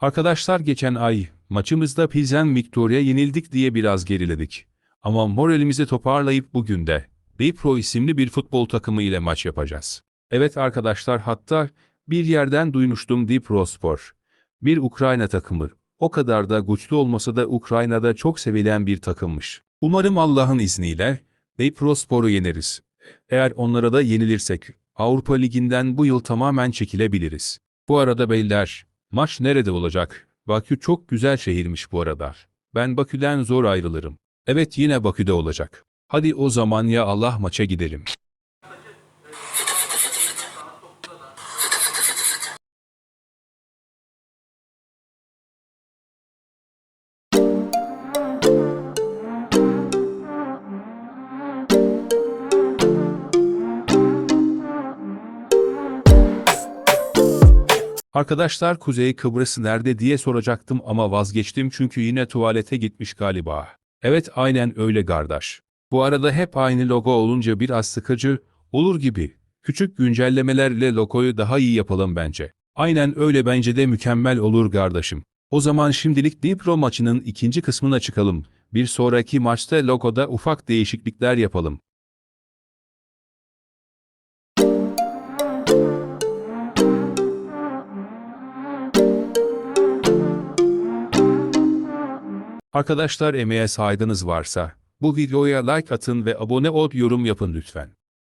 Arkadaşlar geçen ay maçımızda Pilsen Victoria yenildik diye biraz geriledik. Ama moralimizi toparlayıp bugün de Bipro isimli bir futbol takımı ile maç yapacağız. Evet arkadaşlar hatta bir yerden duymuştum Dipro Spor. Bir Ukrayna takımı. O kadar da güçlü olmasa da Ukrayna'da çok sevilen bir takımmış. Umarım Allah'ın izniyle Dipro Spor'u yeneriz. Eğer onlara da yenilirsek Avrupa Ligi'nden bu yıl tamamen çekilebiliriz. Bu arada beyler, maç nerede olacak? Bakü çok güzel şehirmiş bu arada. Ben Bakü'den zor ayrılırım. Evet yine Bakü'de olacak. Hadi o zaman ya Allah maça gidelim. Arkadaşlar Kuzey Kıbrıs nerede diye soracaktım ama vazgeçtim çünkü yine tuvalete gitmiş galiba. Evet aynen öyle kardeş. Bu arada hep aynı logo olunca biraz sıkıcı olur gibi. Küçük güncellemelerle logoyu daha iyi yapalım bence. Aynen öyle bence de mükemmel olur kardeşim. O zaman şimdilik Dipro maçının ikinci kısmına çıkalım. Bir sonraki maçta logoda ufak değişiklikler yapalım. Arkadaşlar emeğe saygınız varsa bu videoya like atın ve abone olup yorum yapın lütfen.